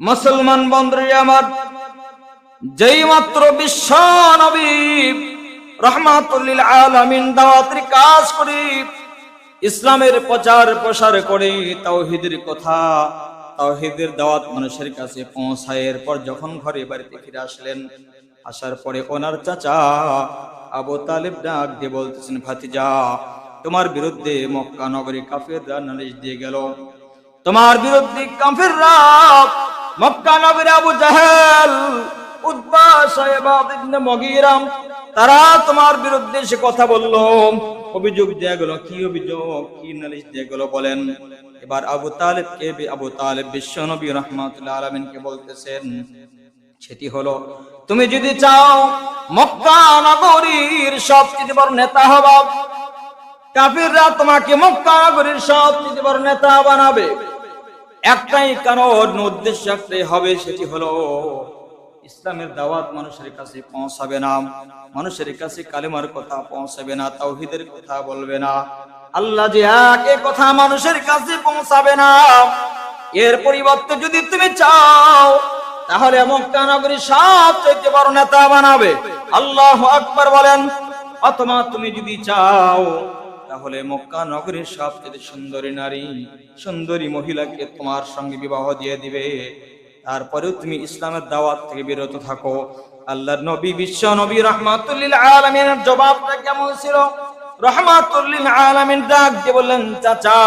মুসলমান বন্ধু আমার যেই মাত্র বিশ্ব নবী রহমাতুল্লিল আলামিন দাওয়াতের কাজ করি, ইসলামের প্রচার প্রসার করে, তাওহিদের কথা, তাওহিদের দাওয়াত মানুষের কাছে পৌঁছায়। এরপর যখন ঘরে বাড়িতে ফিরে আসলেন, আসার পরে ওনার চাচা আবু তালেব ডাক দিয়ে বলতেছেন, ভাতিজা, তোমার বিরুদ্ধে মক্কা নগরী কাফেররা নালিশ দিয়ে গেল। তোমার বিরুদ্ধে কাফেররা মক্কা নগরী আবু জাহেল, উদ্বা সাহেব ইবনে মগিরাম, তারা তোমার বিরুদ্ধে সে কথা বলল। অভিযোগ দেয়া গেল, কি অভিযোগ, কি নালিশ দিয়ে গেল বলেন। এবার আবু তালেব কে আবু তালেব বিশ্ব নবী রহমাতুল্লাহ আলমিনকে বলতেছেন, সেটি হলো, তুমি যদি চাও মক্কা নগরীর সবচেয়ে বড় নেতা হবা, কাফিররা তোমাকে মক্কা নগরীর সবচেয়ে বড় নেতা বানাবে। একটাই কারণ উদ্দেশ্য একটাই হবে, সেটি হলো ইসলামের দাওয়াত মানুষের কাছে পৌঁছাবে না। মানুষের কাছে কালেমার কথা পৌঁছাবে না, তাওহিদের কথা বলবে না। আল্লাহ যে এক এ কথা মানুষের কাছে পৌঁছাবে না। এর পরিবর্তে যদি তুমি চাও, তাহলে মক্কা নগরী সবচেয়ে বড় নেতা বানাবে। আল্লাহ আকবার বলেন, অথবা তুমি যদি চাও তাহলে মক্কা নগরীর সবচেয়ে সুন্দরী নারী, সুন্দরী মহিলাকে তোমার সঙ্গে বিবাহ দিয়ে দিবে। তারপরেও তুমি ইসলামের দাওয়াত থেকে বিরত থাকো। আল্লাহর নবী বিশ্ব নবী রহমাতুল্লিল আলমিনের জবাবটা কেমন ছিল? রহমাতুল্লিল আলমিন ডাক দিয়ে বললেন, চাচা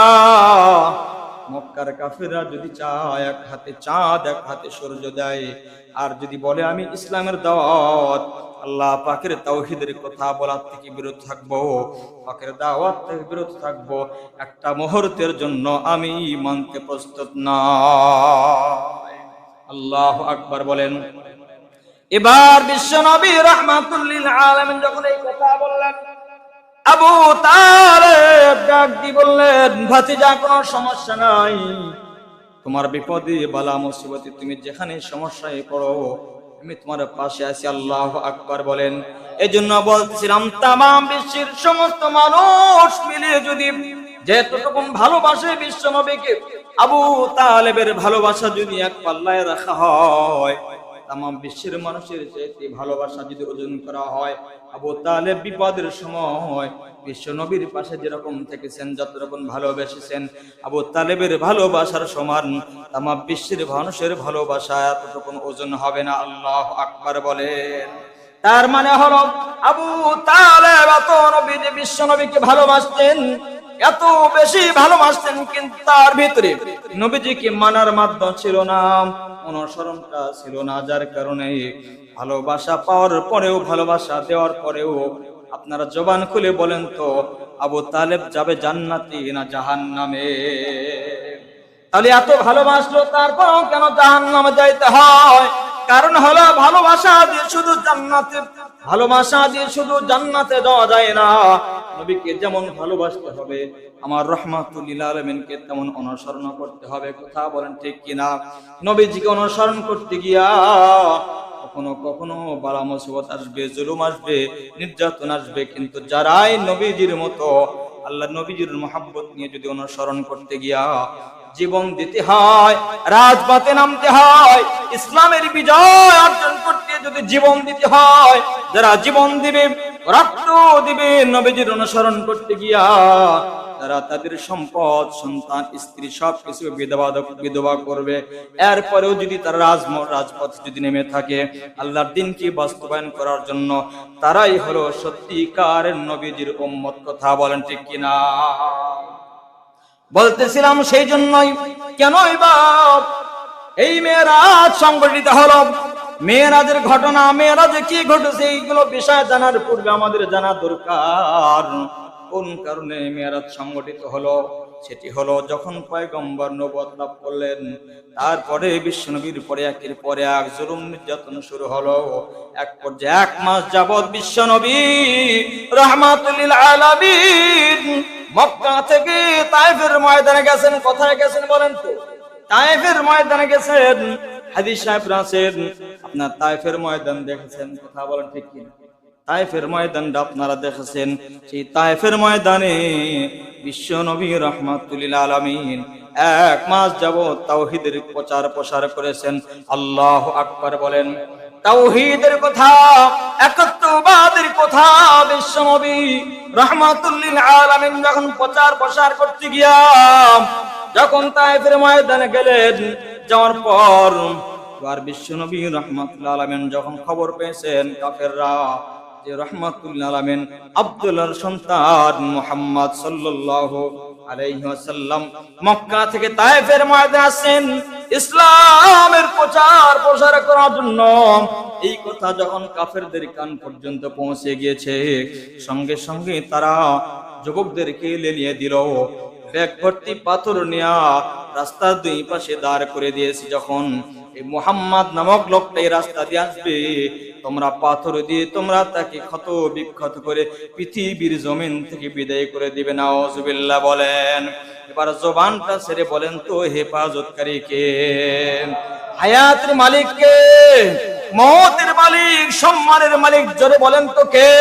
মক্কার কাফেররা যদি চায়, এক হাতে চাঁদ, এক হাতে সূর্য দেয়। আর যদি বলে, আমি ইসলামের দাওয়াত, আল্লাহ পাকের তাওহিদের কথা বলার থেকে বিরত থাকব, পাকের দাওয়াত থেকে বিরত থাকব, একটা মুহূর্তের জন্য আমি মানতে প্রস্তুত না। আল্লাহ আকবার বলেন। এবার বিশ্ব নবী রহমাতুল্লিল আলামিন যখন এই কথা বললেন আবু তালেব ডাক দিয়ে বললেন ভাতিজা কোনো সমস্যা নাই। তোমার বিপদে, বালা, মুসিবতে তুমি যেখানে সমস্যায় পড়ো, আমি তোমার পাশে আছি, আল্লাহ আকবার বলেন। এই জন্য বলতেছিলাম তাম বিশ্বের সমস্ত মানুষ মিলে যদি যেতটুকুন ভালোবাসে বিশ্ব নবীকে, আবু তালেবের ভালোবাসা যদি এক পাল্লায় রাখা হয় তাম বিশ্বের মানুষের চাইতে ভালোবাসা যদি ওজন করা হয়, আবু তালেব বিপদের সময় বিশ্ব নবীর পাশে যেরকম থেকেছেন যত রকম ভালোবেসেছেন, আবু তালেবের ভালোবাসার সমান তাম বিশ্বের মানুষের ভালোবাসা এতটুকুন ওজন হবে না, আল্লাহ আকবার বলেন। তার মানে হলো, আবু নবী যে বিশ্ব নবীকে ভালোবাসতেন এত বেশি ভালোবাসতেন কিন্তু তার ভিতরে নবীজিকে মানার মাধ্যম ছিল না, অনুসরণটা ছিল না, যার কারণে ভালোবাসা পাওয়ার পরেও, ভালোবাসা দেওয়ার পরেও আপনারা জবান খুলে বলেন তো, আবু তালেব যাবে জান্নাতি না জাহান নামে তাহলে এত ভালোবাসলো, তারপরও কেন জাহান নামে যাইতে হয়? কারণ হলো ভালোবাসা দিয়ে শুধু জান্নাতে ভালোবাসা দিয়ে শুধু জান্নাতে যাওয়া যায় না। নবীকে যেমন ভালোবাসতে হবে, আমার রহমাতুল্লিল আলমিনকে তেমন অনুসরণ করতে হবে। কথা বলেন ঠিক কিনা? নবীজিকে অনুসরণ করতে গিয়া কখনো কখনো বালা মুসিবত আসবে, জুলুম আসবে, নির্যাতন আসবে। কিন্তু যারাই নবীজির মতো, আল্লাহ নবীজির মোহাব্বত নিয়ে যদি অনুসরণ করতে গিয়া জীবন দিতে হয়, রাজপথে নামতে হয়, ইসলামের বিজয় অর্জন যদি জীবন দিতে হয়, যারা জীবন দিবে, রক্ত দিবে, নবীজির অনুসরণ করতে গিয়া, তারা তাদের সম্পদ, সন্তান, স্ত্রী সব কিছু বিধবা বিধবা করবে। এরপরেও যদি তারা রাজ, রাজপথ যদি নেমে থাকে, আল্লাহর দিনকে বাস্তবায়ন করার জন্য, তারাই হলো সত্যিকার নবীজির উম্মত। কথা বলেন ঠিক কিনা? বলতেছিলাম সেই জন্যই, কেনই বা এই মেয়েরাজ সংগঠিত হলো? মেয়েরাজের ঘটনা, মেয়েরাজে কি ঘটেছে, এইগুলো বিষয় জানার পূর্বে আমাদের জানা দরকার। কোন কারণে মেয়েরাজ সংগঠিত হলো? সেটি হলো যখন পয়গম্বর নবদ লাভ করলেন, তারপরে বিশ্বনবীর পরে একের পরে এক জুলুম নির্যাতন শুরু হলো। এক পর্যায়ে এক মাস যাবৎ বিশ্বনবী রহমাতুল্লিল আলামিন মক্কা থেকে তাইফের ময়দানে গেছেন। কোথায় গেছেন বলেন তো? তাইফের ময়দানে গেছেন। হাদিস সাহেব আছেন, আপনার তাইফের ময়দান দেখেছেন, কথা বলেন ঠিক কি তাইফের ময়দানটা আপনারা দেখেছেন, সেই তাইফের ময়দানে বিশ্ব নবী রহমাতুল্লিল আলমিন এক মাস যাবৎ তাওহিদের প্রচার প্রসার করেছেন। আল্লাহ আকবার বলেন, তাওহীদের কথা, একত্ববাদের কথা বিশ্বনবী রহমাতুল্লিল আলামিন যখন প্রচার প্রসার করতে গিয়া, যখন তাইফের ময়দানে গেলেন যাওয়ার পর আর বিশ্বনবী রহমাতুল্লাহ আলামিন যখন খবর পেয়েছেন কাফেররা যে রহমাতুল্লাহ আলামিন আব্দুল্লাহর সন্তান মুহাম্মদ আলাইহি মক্কা থেকে করার জন্য এই কথা যখন কান পর্যন্ত পৌঁছে গিয়েছে, সঙ্গে সঙ্গে তারা যুবকদেরকে লেলিয়ে দিল, ব্যাগ ভর্তি পাথর নেয়া রাস্তার দুই পাশে দাঁড় করে দিয়েছি যখন। এই মোহাম্মদ নামক লোকটা এই রাস্তা দিয়ে আসবে। তোমরা পাথর দিয়ে তোমরা তাকে ক্ষত বিক্ষত করে পৃথিবীর জমিন থেকে বিদায় করে দিবে। না ওজুবিল্লাহ বলেন। এবার জবানটা ছেড়ে বলেন, তো হেফাজতকারী কে? হায়াতের মালিক কে? মতের মালিক, সম্মানের মালিক, জোরে বলেন তো কে?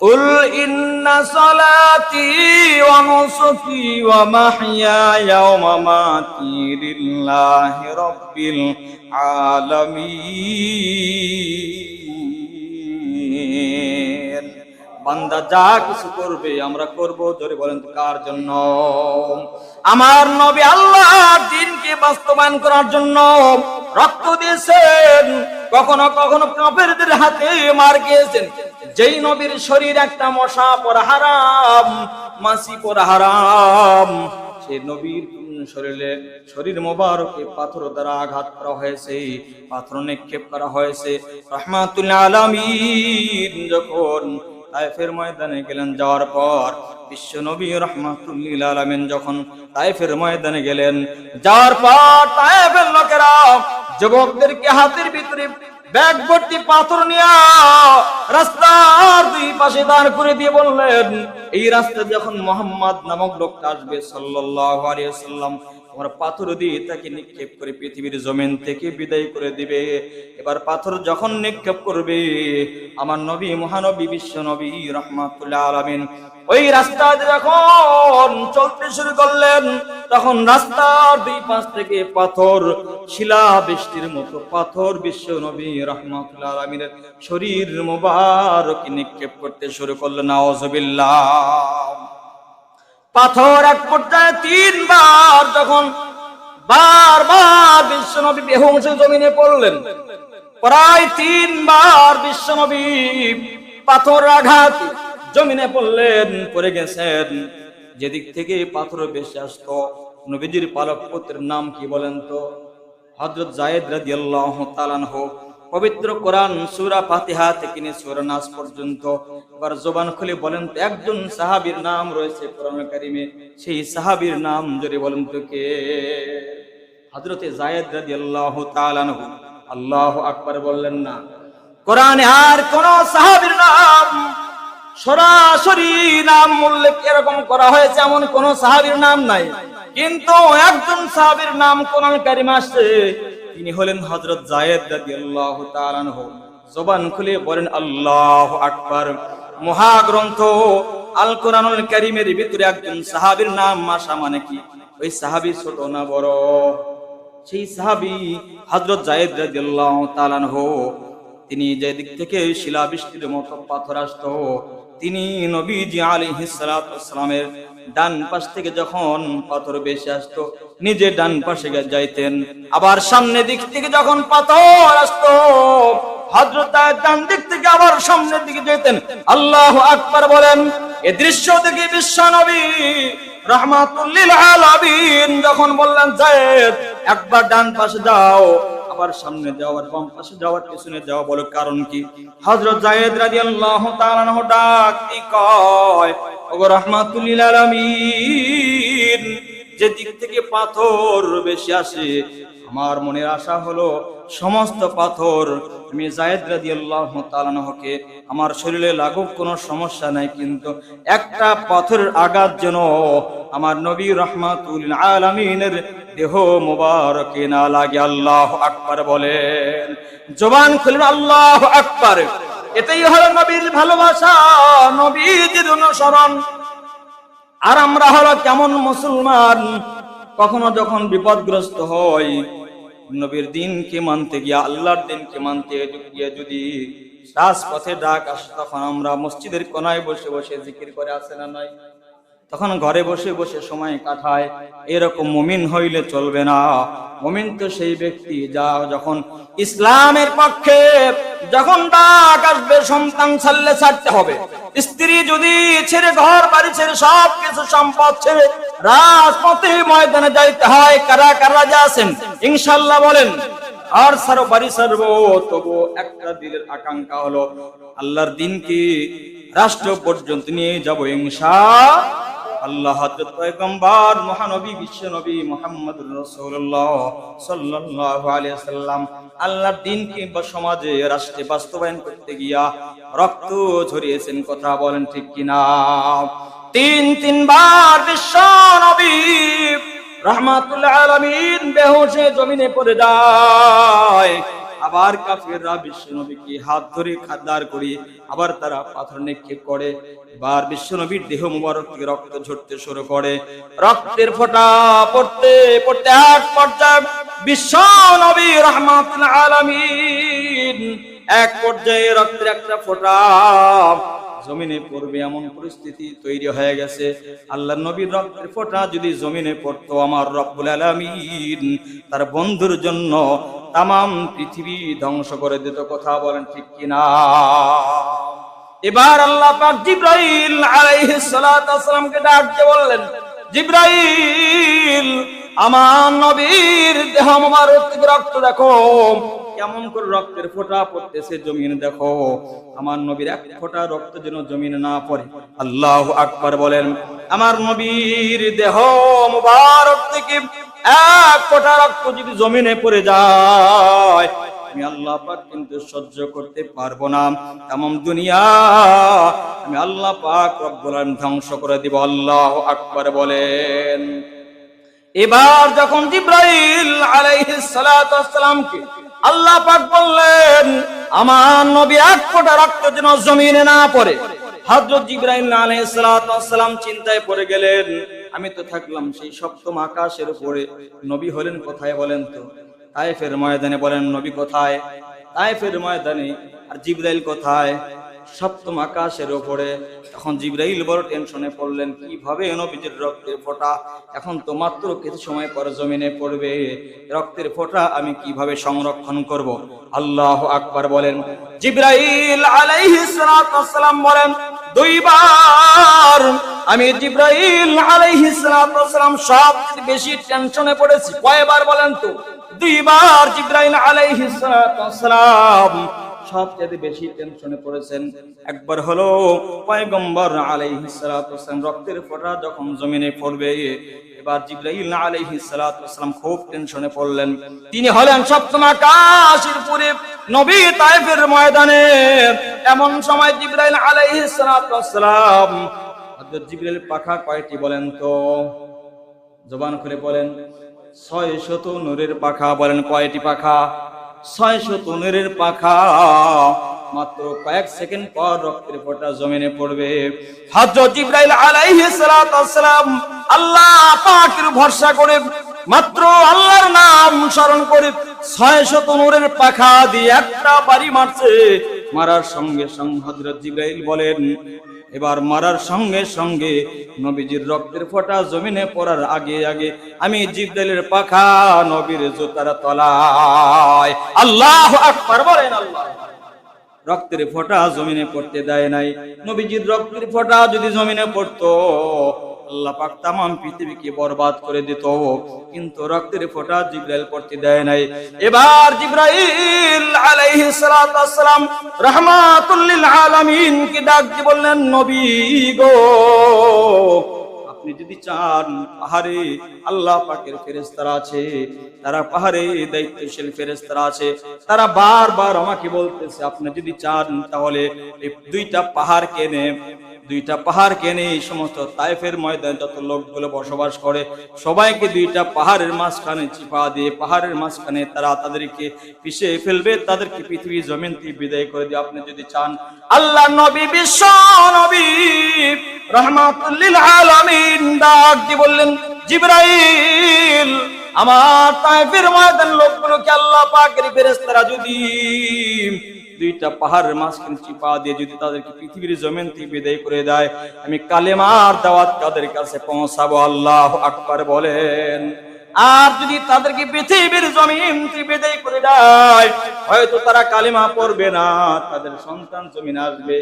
قل إن صلاتي ونسكي ومحياي ومماتي لله رب العالمين বান্দা যা কিছু করবে আমরা করব। জোরে বলেন কার জন্য? আমার নবী আল্লাহর দিনকে বাস্তবায়ন করার জন্য রক্ত দিয়েছেন। কখনো কখনো কাফেরদের হাতে মার গিয়েছেন যেই নবীর শরীর একটা মশা পর হারাম, মাসি পর হারাম। সে নবীর শরীরে, শরীর মোবারকে পাথর দ্বারা আঘাত করা হয়েছে, পাথর নিক্ষেপ করা হয়েছে। রহমাতুল আলামিন যখন তাইফের ময়দানে গেলেন, যাওয়ার পর বিশ্ব নবী রহমাতুল্লিল আলামিন যখন তাইফের ময়দানে গেলেন, যাওয়ার পর তাইফের লোকেরা যুবকদেরকে হাতের ভিতরে ব্যাগ ভর্তি পাথর নিয়া দুই পাশে দাঁড় করে দিয়ে বললেন, এই রাস্তা যখন মোহাম্মদ নামক লোকটা আসবে সাল্লাম তোমার পাথর দিয়ে তাকে নিক্ষেপ করে পৃথিবীর জমিন থেকে বিদায় করে দিবে। এবার পাথর যখন নিক্ষেপ করবে, আমার নবী, মহানবী, বিশ্ব নবী, রহমাতুল্লাহ আলামিন ওই রাস্তা যখন চলতে শুরু করলেন, তখন রাস্তার দুই পাশ থেকে পাথর, শিলা বৃষ্টির মতো পাথর বিশ্ব নবী, রহমাতুল্লাহ আলামিনের শরীর মোবারক নিক্ষেপ করতে শুরু করলেন। আউযুবিল্লাহ পাথর এক পর্যায়ে তিনবার যখন বারবার বিশ্বনবী বেহুংস জমিনে পড়লেন, প্রায় তিনবার বিশ্বনবী পাথর আঘাত জমিনে পড়লেন, পড়ে গেছেন। যেদিক থেকে পাথর বেশি আসতো, নবীজির পালক পুত্রের নাম কি বলেন তো? হযরত জায়েদ রাদিয়াল্লাহু তাআলা হোক পবিত্র কোরআন, সুরা ফাতিহা থেকে নিয়ে সূরা নাস পর্যন্ত। এবার জবান খুলে বলেন তো, একজন সাহাবীর নাম রয়েছে কোরআন কারিমে। সেই সাহাবীর নাম যদি বলেন তো কে? হযরতে জায়েদ রাদিয়াল্লাহু তাআলা আনহু। আল্লাহু আকবার বললেন না। কোরআনে আর কোন সাহাবীর নাম, সরাসরি নাম উল্লেখ এরকম করা হয়েছে, এমন কোন সাহাবীর নাম নাই। কিন্তু একজন সাহাবীর নাম কোরআন কারিমে আসছে। তিনি হলেন হযরত জায়েদ জবান খুলে বলেন, আল্লাহু আকবার। মহাগ্রন্থ আল কোরআনুল কারীমের ভিতরে একজন সাহাবীর নাম মাসা মানে কি? ওই সাহাবী ছোট না বড়? সেই সাহাবী হযরত জায়েদ তিনি যে দিক থেকে শিলাবৃষ্টির মতো পাথর আসতো তিনি নবীজি সালাতু ওয়াসসালামের ডান পাশ থেকে যখন পাথর বেশি আসতো, নিজে ডান পাশে যাইতেন। আবার সামনে দিক থেকে যখন পাথর আসতো আল্লাহু যখন বললেন একবার ডান পাশে যাও। আবার সামনে যাও আর বাম পাশে যাওয়ার, পিছনে যাও বলো কারণ কি? হযরত জায়েদ রাদিয়াল্লাহু তাআলা ডাক কয় যে দিক থেকে পাথর বেশি আসে, আমার মনের আশা হলো সমস্ত পাথর। আমি জায়েদ রাদিয়াল্লাহু তাআলা আনহুকে, আমার শরীরে লাগুক কোনো সমস্যা নাই, কিন্তু একটা পাথরের আঘাত যেন আমার নবী রহমাতুল আলামিনের দেহ মোবারকে না লাগে। আল্লাহ আকবার বলেন। জবান খুলেন আল্লাহ আকবার। এটাই হলো নবীর ভালোবাসা নবীর অনুসরণ। আর আমরা হলো কেমন মুসলমান, কখনো যখন বিপদগ্রস্ত হই, নবীর দিনকে মানতে গিয়া, আল্লাহর দিনকে মানতে গিয়ে যদি রাজপথে ডাক আসে, তখন আমরা মসজিদের কোনায় বসে বসে জিকির করে আসে না নাই? তখন ঘরে বসে বসে সময় কাটায়। এরকম মুমিন হইলে চলবে না। মুমিন তো সেই ব্যক্তি যা যখন ইসলামের পক্ষে যখন ডাক আসবে, সন্তান ছাড়লে ছাড়তে হবে। স্ত্রী যদি ছেড়ে ঘর, বাড়ি ছেড়ে সব কিছু সম্পদ ছেড়ে রাজপথে ময়দানে যাইতে হয়, কারা কারা যা আছেন? ইনশাল্লাহ বলেন, আর সারো, বাড়ি সারবো। তবু একটা দিলের আকাঙ্ক্ষা হলো, আল্লাহর দিনকে রাষ্ট্র পর্যন্ত নিয়ে যাব ইনশা পয়গম্বর, মহানবী, বিশ্বনবী সাল্লাম আল্লাহর সমাজে, রাষ্ট্রে বাস্তবায়ন করতে গিয়া রক্ত ঝরিয়েছেন, কথা বলেন ঠিক কিনা? তিন, তিনবার বিশ্ব নবী রহমাতুল্লাহ আলামিন বেহুশে জমিনে পড়ে যায়। আবার কাফিররা বিশ্ব নবীকে হাত ধরে খাদ্দার করি আবার তারা পাথর নিক্ষেপ করে। এবার বিশ্ব নবীর দেহ মুবারক থেকে রক্ত ঝরতে শুরু করে। রক্তের ফোঁটা পড়তে পড়তে এক পর্যায়ে বিশ্ব নবী রহমাতুল্লাহ আলামিন এক পর্যায়ে রক্তের একটা ফোঁটা জমিনে পড়বে, এমন পরিস্থিতি তৈরি হয়ে গেছে। আল্লাহ নবীর রক্তের ফোঁটা যদি জমিনে পড়তো, আমার রব্বুল আলামিন তার বন্ধুর জন্য তামাম পৃথিবী ধ্বংস করে দিত, কথা বলেন ঠিক কিনা? এবার আল্লাহ পাক জিব্রাইল আলাইহিস সালাতু ডাক বললেন, জিব্রাইল, আমার নবীর দেহ থেকে রক্ত দেখো। কেমন করে রক্তের ফোঁটা পড়তেছে জমিন দেখো। আমার নবীর এক ফোঁটা রক্ত যেন জমিনে না পড়ে। আল্লাহ আকবার বলেন, আমার নবীর দেহ মুবারক থেকে এক ফোঁটা রক্ত যদি জমিনে পড়ে যায়, আমি আল্লাহ পাক কিন্তু সহ্য করতে পারব না। এমন দুনিয়া আমি আল্লাহ পাক রব্বুল আলামিন ধ্বংস করে দিব, আল্লাহ আকবার বলেন। এবার যখন জিব্রাইল আলাইহিস সালাতু ওয়াসসালামকে আল্লাহ পাক বললেন, আমার নবী এক ফোঁটা রক্ত যেন জমিনে না পড়ে হযরত জিব্রাইল আলাইহিস সালাতু চিন্তায় পড়ে গেলেন, আমি তো থাকলাম সেই সপ্তম আকাশের উপরে। নবী হলেন কোথায় বলেন তো? তায়েফের ময়দানে বলেন, নবী কোথায়? তায়েফের ময়দানে, আর জিব্রাইল কোথায়? সপ্তম আকাশের উপরে, তখন জিব্রাইল বড় টেনশনে পড়লেন, কীভাবে নবীজির রক্তের ফোঁটা? এখন তো মাত্র কিছু সময় পর জমিনে পড়বে। রক্তের ফোঁটা আমি কীভাবে সংরক্ষণ করব? আল্লাহ আকবার বলেন। জিব্রাইল আলাইহিস সালাম বলেন দুইবার আমি জিব্রাইল আলাইহিস সালাম সব বেশি টেনশনে পড়েছি। কয়বার বলেন তো? দুইবার জিব্রাইল আলাইহিস সালাম সবচেয়ে বেশি টেনশনে পড়েছেন। একবার হলো পয়গম্বর আলাইহিস সালাম রক্তের ফোঁটা যখন জমিনে পড়বে এবার জিব্রাইল আলাইহিস সালাম খুব টেনশনে পড়লেন। তিনি হলেন সপ্তম আকাশের পুরে নবী তাইফের ময়দানে। এমন সময় জিব্রাইল আলাইহিস সালাম হযরত জিব্রাইল পাখা কয়টি বলেন তো? জবান করে বলেন ছয় শত নূরের পাখা বলেন কয়টি পাখা? ছয় শত নূরের পাখা মাত্র কয়েক সেকেন্ড পর রক্তের ফোঁটা জমিনে পড়বে। হযরত জিব্রাইল আলাইহিস সালাম আল্লাহ পাকের ভরসা করে মাত্র আল্লাহর নাম স্মরণ করে ছয় শত নূরের পাখা দিয়ে একটা বাড়ি মারছে। মারার সঙ্গে সঙ্গে জিব্রাইল বলেন, এবার মারার সঙ্গে সঙ্গে নবীজির রক্তের ফোঁটা জমিনে পড়ার আগে আগে আমি জিব্রাইলের পাখা নবীর জুতার তলায়। আল্লাহ আকবার বলেন আল্লাহ। রক্তের ফোঁটা জমিনে পড়তে দেয় নাই। নবীজির রক্তের ফোঁটা যদি জমিনে পড়তো আল্লাহ পাক পৃথিবীকে বরবাদ করে দিত। কিন্তু রক্তের ফোঁটা জিব্রাইল পড়তে দেয় নাই। এবার জিব্রাইল আলাইহিস সালাতু ওয়াসসালাম রাহমাতুল কি ডাক বললেন, নবী গো আপনি যদি চান, পাহাড়ে আল্লাহ পাকের ফেরেশতারা আছে, তারা পাহাড়ে দায়িত্বশীল ফেরেশতারা আছে, তারা বারবার আমাকে বলতেছে, আপনি যদি চান তাহলে এই দুইটা পাহাড় কেনে, দুইটা পাহাড় কেনে এই সমস্ত তাইফের ময়দানে যত লোকগুলো বসবাস করে, সবাইকে দুইটা পাহাড়ের মাঝখানে চিপা দিয়ে, পাহাড়ের মাঝখানে তারা তাদেরকে পিষে ফেলবে, তাদেরকে পৃথিবী জমিন থেকে বিদায় করে দিয়ে আপনি যদি চান, আল্লাহ নবী বিশ্ব নবী রহমাতুল্লিল আলামিন আমিন ডাক দিয়ে বললেন, জিব্রাইল, আমার তাইফের ময়দান লোকগুলোকে আল্লাহ পাকের ফেরেস্তারা যদি দুইটা পাহাড়ের মাঝখানে চিপা দিয়ে যদি তাদেরকে পৃথিবীর জমিন থেকে বিদায় করে দেয়, আমি কালেমার দাওয়াত তাদের কাছে পৌঁছাবো। আল্লাহ আকবার বলেন। আর যদি তাদেরকে পৃথিবীর জমিন বিদায় করে দেয়, হয়তো তারা কালিমা পড়বে না, তাদের সন্তান জমিন আসবে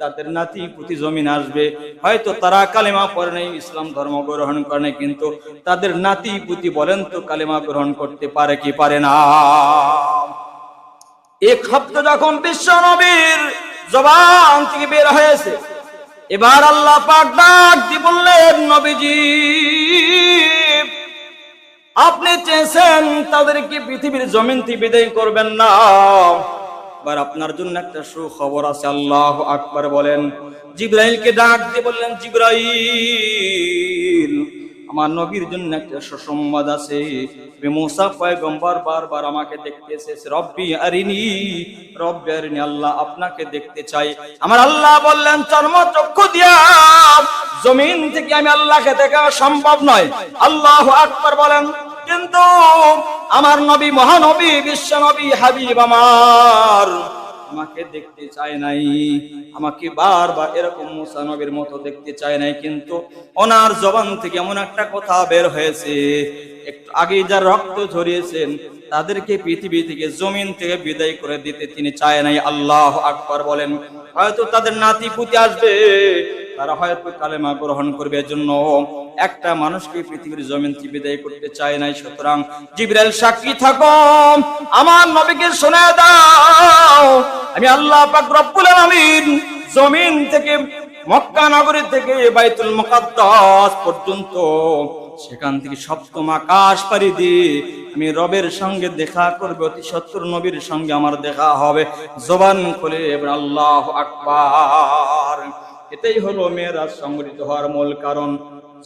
তাদের নাতি পুতি জমিন আসবে, হয়তো তারা কালিমা পড়ে নাই, ইসলাম ধর্ম গ্রহণ করে নাই, কিন্তু তাদের নাতি পুতি বলেন তো কালিমা গ্রহণ করতে পারে কি পারে না? এক শব্দ যখন বিশ্ব নবীর জবান থেকে বের হয়েছে, এবার আল্লাহ পাক ডাক দি বললেন, নবীজি আপনি চেয়েছেন তাদেরকে পৃথিবীর জমিন থেকে বিদায় করবেন না। এবার আপনার জন্য একটা সুখবর আছে, আল্লাহ আকবর বলেন। জিব্রাইলকে ডাক দিয়ে বললেন, জিব্রাইল, আমার নবীর জন্য একটা সুসংবাদ আছে। মুসা পয়গম্বর বারবার আমাকে দেখতে এসেছে রব্বি আরিনি রব্বি আরিনি আল্লাহ আপনাকে দেখতে চাই আমার আল্লাহ বললেন, চর্ম চক্ষু দিয়া, জমিন থেকে আমি আল্লাহকে দেখা সম্ভব নয়। আল্লাহ আকবার বলেন, কিন্তু আমার নবী, মহানবী বিশ্ব নবী হাবিব আমার আমাকে দেখতে চায় নাই। আমাকে বারবার এরকম মুসা মতো দেখতে চায় নাই, কিন্তু ওনার জবান থেকে এমন একটা কথা বের হয়েছে আগে যার রক্ত ঝরিয়েছেন, তাদেরকে পৃথিবী থেকে জমিন থেকে বিদায় করে দিতে তিনি চায় নাই। আল্লাহ আকবর বলেন, হয়তো তাদের নাতি পুতি আসবে, তারা হয়তো কালেমা গ্রহণ করবে। এজন্য একটা মানুষকে পৃথিবীর জমিন বিদায় করতে চায় নাই। সুতরাং, জিবরাইল সাক্ষী থাকো, আমার নবীকে শোনা দাও। আমি আল্লাহ পাক রব্বুল আলামিন জমিন থেকে মক্কা নগরী থেকে বাইতুল মুকাদ্দাস পর্যন্ত সেখান থেকে সপ্তম আকাশ পাড়ি দিয়ে আমি রবের সঙ্গে দেখা করবে, অতি সত্তর নবীর সঙ্গে আমার দেখা হবে। জবান খুলে আল্লাহ আকবার। এটাই হলো মেয়েরাজ সংগঠিত হওয়ার মূল কারণ।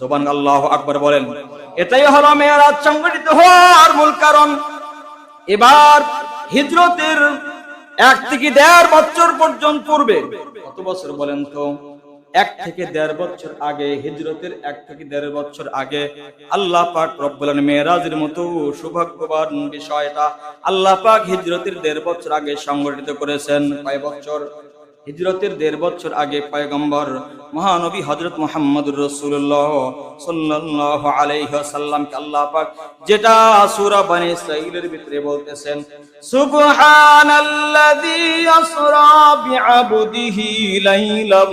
জবান আল্লাহ আকবার বলেন, এটাই হলো মেয়েরাজ সংগঠিত হওয়ার মূল কারণ। এবার হিজরতের এক থেকে দেড় বছর পর্যন্ত পূর্বে, কত বছর বলেন তো? এক থেকে দেড় বছর আগে, হিজরতের এক থেকে দেড় বছর আগে, আল্লাহ পাক রব্বুল আলামিন মেরাজের মতো সৌভাগ্যবান বিষয়টা আল্লাহ পাক হিজরতের দেড় বছর আগে সংগঠিত করেছেন। কয় বছর? হিজরতের দেড় বছর আগে পয়গম্বর মহানবী হজরত মোহাম্মদুর রসুল্লাহ সাল্লাহ আলাইসাল্লামকে আল্লাহ পাক যেটা সূরা বনি ইসরাঈলের ভিতরে বলতেছেন, সুবহানাল্লাযী আসরা বিআবদিহি লাইলাম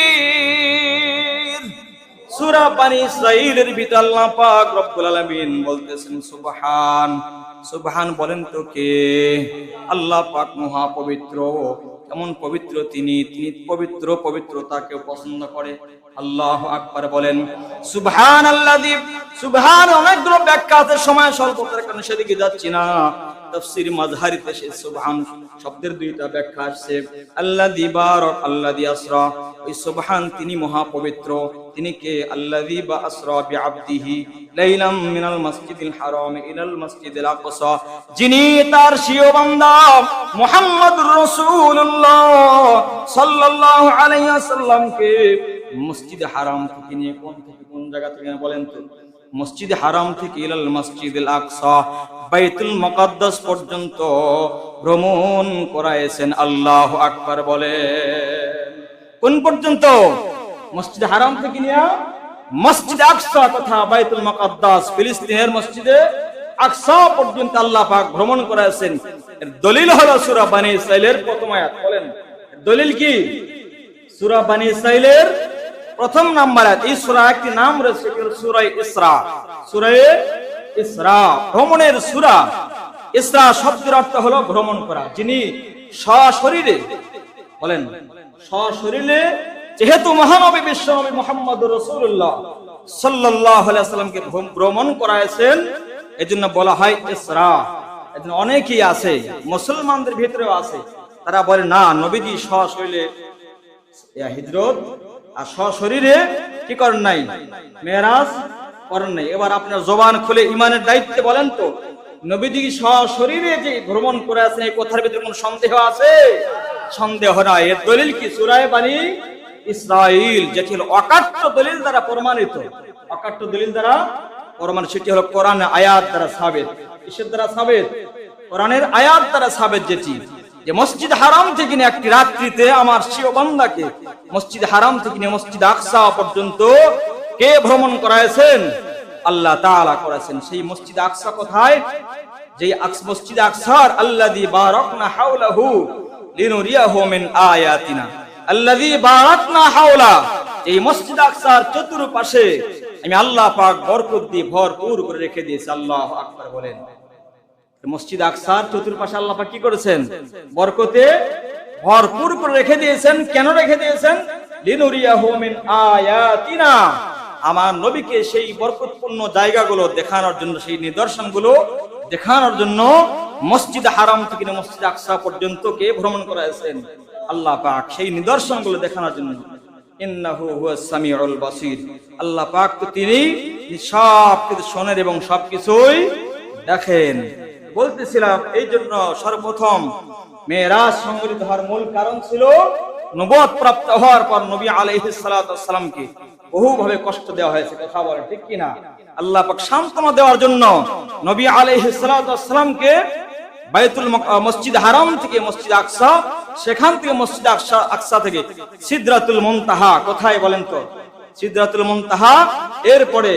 সূরা বানি ইসরাঈলের ভিতর আল্লাহ পাক রব্বুল আলামিন বলতেছেন, সুবহান। সুবহান বলেন তো কে? আল্লাহ পাক মহা পবিত্র কেমন পবিত্র তিনি? তিনি পবিত্র পবিত্রতাকে পছন্দ করে। আল্লাহ আকবার বলেন সুবহান আল্লাযী সুবহান অনেকগুলো ব্যাখ্যা আছে, সময় স্বল্পতার কারণে সেদিকে যাচ্ছি না। সে সুবহান, শব্দের দুইটা ব্যাখ্যা আসছে। বারাক আসরা। ওই সুবহান তিনি মহা পবিত্র তিনি কে? আল্লাযী বা আসরা লাইলাম মিনাল মাসজিদিল হারাম ইলাল মাসজিদিল আকসা। যিনি তার স্বীয় বান্দা মুহাম্মদুর রাসূলুল্লাহ সাল্লাল্লাহু আলাইহি ওয়াসাল্লামকে মসজিদ হারাম থেকে নিয়ে কোন থেকে কোন জায়গা থেকে বলেন তো? মসজিদ হারাম থেকে ইলাল মসজিদুল আকসা, বাইতুল মুকাদ্দাস পর্যন্ত ভ্রমণ করাইছেন। আল্লাহ আকবার বলে কোন পর্যন্ত? মসজিদ হারাম থেকে নিয়ে মসজিদ আকসা তথা বাইতুল মুকাদ্দাস, ফিলিস্তিনের মসজিদে আকসা পর্যন্ত আল্লাহ পাক ভ্রমণ করাইছেন। এর দলিল হলো সূরা বানি ইসরাইলের প্রথম আয়াত। বলেন দলিল কি? সূরা বানি ইসরাইলের প্রথম নাম্বার আয়াত এই সূরা একটি নাম রয়েছে সূরা ইসরা। সূরা ইসরা, ভ্রমণের সূরা। ইসরা শব্দের অর্থ হলো ভ্রমণ করা। যিনি সশরীরে, বলেন, সশরীরে, যেহেতু মহানবী বিশ্বনবী মোহাম্মদ রসুল্লাহ আলাইহি সাল্লামকে ভ্রম- ভ্রমণ করাইছেন, এজন্য বলা হয় ইসরা। এজন্য অনেকেই আছে, মুসলমানদের ভিতরেও আছে, তারা বলে, না, নবীজি সশরীরে হিজরত আর সশরীরে কি করেন নাই? মেরাজ করেন নাই। এবার আপনার জবান খুলে ইমানের দায়িত্বে বলেন তো, নবীজি সশরীরে যে ভ্রমণ করে আছেন, এই কথার ভিতরে কোন সন্দেহ আছে? সন্দেহ নাই। এর দলিল কি? সুরায় বাণী ইসরাইল যেটি হলো অকাট্য দলিল দ্বারা প্রমাণিত। অকাট্য দলিল দ্বারা প্রমাণ সেটি হলো কোরআন আয়াত দ্বারা সাবেত। কিসের দ্বারা সাবেত? কোরআনের আয়াত দ্বারা সাবেত যেটি। যে মসজিদ হারাম থেকে নিয়ে একটি রাত্রিতে আমার শিও বান্দাকে মসজিদ হারাম থেকে নিয়ে মসজিদ আকসা পর্যন্ত কে ভ্রমণ করাইছেন? আল্লাহ তাআলা করেছেন। সেই মসজিদ আকসা কোথায়? যে মসজিদ আকসার আল্লাযী বারাকনা হাওলাহু লিনুরিয়াহু মিন আয়াতিনা। আল্লাযী বারাকনা হাওলা। এই মসজিদ আকসার চতুর্পাশে আমি আল্লাহ পাক বরকত দিয়ে ভরপুর করে রেখে দিয়েছি। আল্লাহু আকবার বলেন। মসজিদ আকসার চতুর্পাশে আল্লাহ পাক কি করেছেন? বরকতে ভরপুর করে রেখে দিয়েছেন। কেন রেখে দিয়েছেন? আমার নবীকে সেই বরকতপূর্ণ জায়গাগুলো দেখানোর জন্য, সেই নিদর্শনগুলো দেখানোর জন্য মসজিদ হারাম থেকে মসজিদ আকসা পর্যন্ত কে ভ্রমণ করাইছেন আল্লাহ পাক সেই নিদর্শনগুলো দেখানোর জন্য। আল্লাহ পাক তো তিনি সব কিছু শোনেন এবং সবকিছুই দেখেন। বলতেছিলাম, এই জন্য সর্বপ্রথম মেয়েরাজ সংগঠিত হওয়ার মূল কারণ ছিল নবদ প্রাপ্ত হওয়ার পর নবী আলাইহিস সালামকে বহুভাবে কষ্ট দেওয়া হয়েছে, কথা বলে ঠিক কিনা? আল্লাহ পাক সান্ত্বনা দেওয়ার জন্য নবী আলাইহিস সালামকে বাইতুল মসজিদ হারাম থেকে মসজিদ আকসা, সেখান থেকে মসজিদ আকসা আকসা থেকে সিদরাতুল মুনতাহা, কোথায় বলেন তো? সিদরাতুল মুনতাহা, এরপরে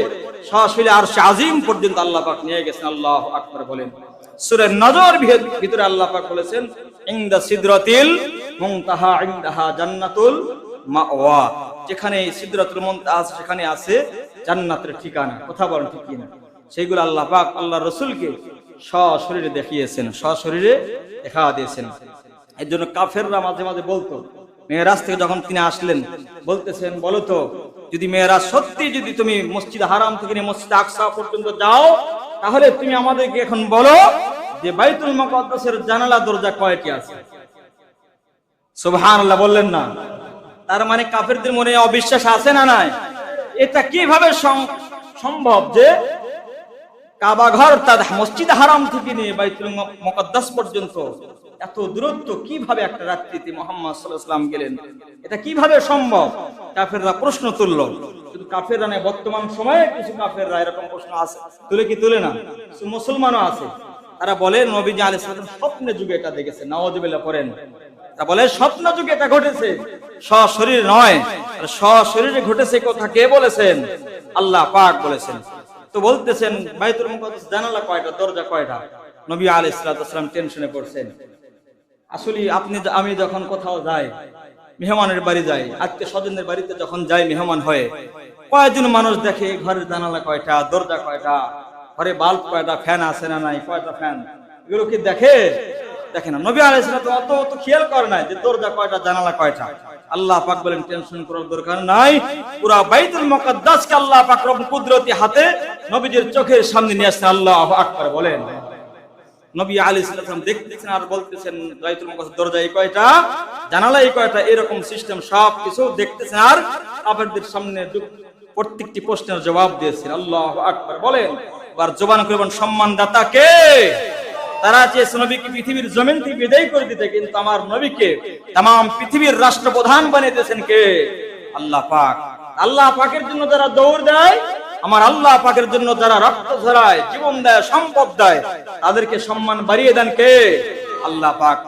সরাসরি আর আজিম পর্যন্ত আল্লাহ নিয়ে গেছেন, আল্লাহ আকবার বলেন। সূরা নজর ভিতরে আল্লাহ পাক বলেছেন ইনদা সিদরাতিল মুনতাহা ইনদাহা জান্নাতুল মাওয়া। যেখানে সিদরাতুল মুনতাহা আছে, সেখানে আছে জান্নাতের ঠিকানা। কথা বলেন ঠিক কিনা? সেইগুলো আল্লাহ পাক আল্লাহ রসুলকে সশরীরে দেখিয়েছেন সশরীরে দেখা দিয়েছেন। এর জন্য কাফেররা মাঝে মাঝে বলতো মেয়েরাজ থেকে যখন তিনি আসলেন বলতেছেন বলো তো যদি মেয়েরাজ সত্যি যদি তুমি মসজিদ হারাম থেকে মসজিদ আকসা পর্যন্ত যাও তাহলে তুমি আমাদেরকে এখন বলো যে বাইতুল মুকদ্দাসের জানালা দরজা কয়টি আছে? সুবহানাল্লাহ, বললেন না। তার মানে কাফেরদের মনে অবিশ্বাস আছে না নাই? এটা কীভাবে সম্ভব যে কাবা ঘর তার মসজিদ হারাম থেকে নিয়ে বাইতুল মুকদ্দাস পর্যন্ত এত দূরত্ব কীভাবে একটা রাত্রিতে মোহাম্মদ ওয়াসাল্লাম গেলেন? এটা কীভাবে সম্ভব? কাফেররা প্রশ্ন তুলল। শুধু কাফেররা নয়, বর্তমান সময়ে কিছু কাফেররা এরকম প্রশ্ন আছে। তুলে কি তুলে না? কিছু মুসলমানও আছে। তারা বলে, নবীজি আলাইহিস সালাম স্বপ্নে যুগে এটা দেখেছে, নওয়াজবিল্লাহ পড়েন। তা বলে, স্বপ্ন যুগে এটা ঘটেছে। সশরীর নয় সশরীরে ঘটেছে কথা কে বলেছেন? আল্লাহ পাক বলেছেন। তো বলতেছেন, বাইতুল মুকদ্দাস জানালা কয়টা, দরজা কয়টা? নবী আলাইহিস সালাম টেনশনে পড়ছেন। আসলে আপনি আমি যখন কোথাও যাই মেহমানের বাড়ি যাই আত্মীয় স্বজনের বাড়িতে যখন যাই মেহমান হয়ে কয়জন মানুষ দেখে ঘরের জানালা কয়টা, দরজা কয়টা, ঘরে বাল্ব কয়টা, ফ্যান আছে না নাই, কয়টা ফ্যান? এগুলো কি দেখে? দেখে না। নবী সালাম অত অত খেয়াল করে নাই যে দরজা কয়টা, জানালা কয়টা। আল্লাহ পাক বলেন, টেনশন করার দরকার নাই। পুরা বাইতুল মুকদ্দাসকে আল্লাহ পাক রব্বুল কুদরতি হাতে নবীজির চোখের সামনে নিয়ে আসছেন আল্লাহু আকবার বলেন। নবী আলী সাল্লাম দেখতেছেন আর বলতেছেন, বাইতুল মুকদ্দাস দরজা এই কয়টা জানালা এই কয়টা, এরকম সিস্টেম সব কিছু দেখতেছেন আর আপনাদের সামনে প্রত্যেকটি প্রশ্নের জবাব দিয়েছেন। আল্লাহ আকবার, বলেন আর জবান করবেন সম্মান দাতা কে? তারা চেয়েছে নবীকে পৃথিবীর জমিন থেকে বিদায় করে দিতে, কিন্তু আমার নবীকে তাম পৃথিবীর রাষ্ট্রপ্রধান বানিয়ে দিয়েছেন কে? আল্লাহ পাক। আল্লাহ পাকের জন্য যারা দৌড় দেয় আমার আল্লাহ পাকের জন্য যারা রক্ত ঝরায়, জীবন দেয়, সম্পদ দেয়, তাদেরকে সম্মান বাড়িয়ে দেন কে? আল্লাহ পাক।